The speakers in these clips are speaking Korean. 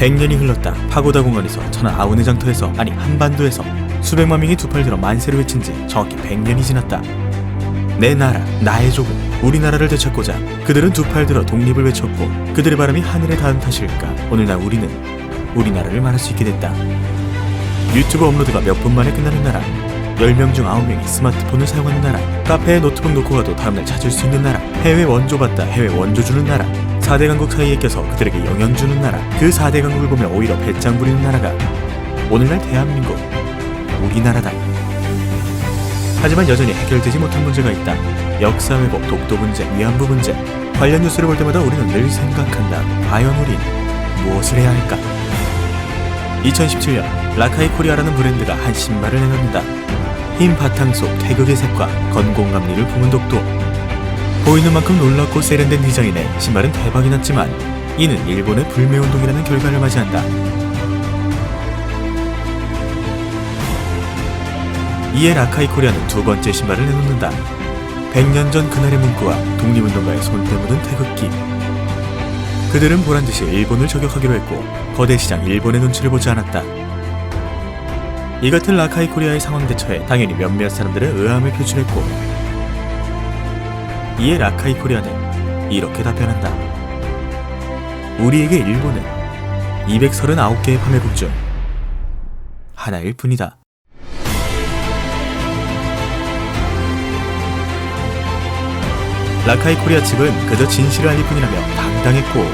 100년이 흘렀다. 파고다 공원에서 천안 아우네 장터에서 아니 한반도에서 수백만 명이 두 팔 들어 만세를 외친 지 정확히 100년이 지났다. 내 나라, 나의 조국, 우리나라를 되찾고자 그들은 두 팔 들어 독립을 외쳤고 그들의 바람이 하늘에 닿은 탓일까 오늘날 우리는 우리나라를 말할 수 있게 됐다. 유튜브 업로드가 몇 분 만에 끝나는 나라 10명 중 9명이 스마트폰을 사용하는 나라 카페에 노트북 놓고 가도 다음날 찾을 수 있는 나라 해외 원조 받다 해외 원조 주는 나라 4대 강국 사이에 껴서 그들에게 영향 주는 나라 그 4대 강국을 보면 오히려 배짱 부리는 나라가 오늘날 대한민국 우리나라다. 하지만 여전히 해결되지 못한 문제가 있다. 역사 왜곡, 독도 문제, 위안부 문제. 관련 뉴스를 볼 때마다 우리는 늘 생각한다. 과연 우린 무엇을 해야 할까? 2017년 라카이 코리아라는 브랜드가 한 신발을 내놓는다. 흰 바탕 속 태극의 색과 건공감리를 품은 독도. 보이는 만큼 놀랍고 세련된 디자인에 신발은 대박이 났지만 이는 일본의 불매운동이라는 결과를 맞이한다. 이에 라카이 코리아는 두 번째 신발을 내놓는다. 100년 전 그날의 문구와 독립운동가의 손때 묻은 태극기. 그들은 보란 듯이 일본을 저격하기로 했고 거대 시장 일본의 눈치를 보지 않았다. 이 같은 라카이 코리아의 상황 대처에 당연히 몇몇 사람들은 의아함을 표출했고 이에 라카이 코리아는 이렇게 답변한다. 우리에게 일본은 239개의 판매국 중 하나일 뿐이다. 라카이 코리아 측은 그저 진실을 알릴 뿐이라며 당당했고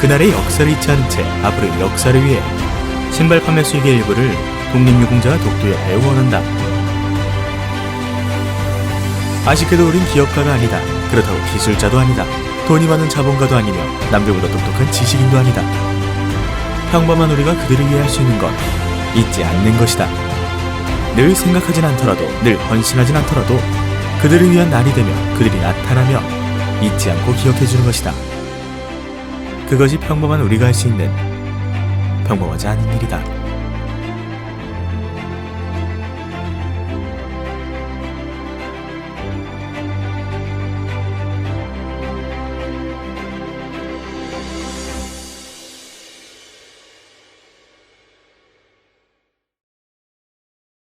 그날의 역사를 잊지 않은 채 앞으로의 역사를 위해 신발 판매 수익의 일부를 독립유공자 독도협회에 후원한다. 아쉽게도 우린 기업가가 아니다. 그렇다고 기술자도 아니다. 돈이 많은 자본가도 아니며 남들보다 똑똑한 지식인도 아니다. 평범한 우리가 그들을 위해 할 수 있는 건 잊지 않는 것이다. 늘 생각하진 않더라도 늘 헌신하진 않더라도 그들을 위한 날이 되며 그들이 나타나며 잊지 않고 기억해 주는 것이다. 그것이 평범한 우리가 할 수 있는 평범하지 않은 일이다.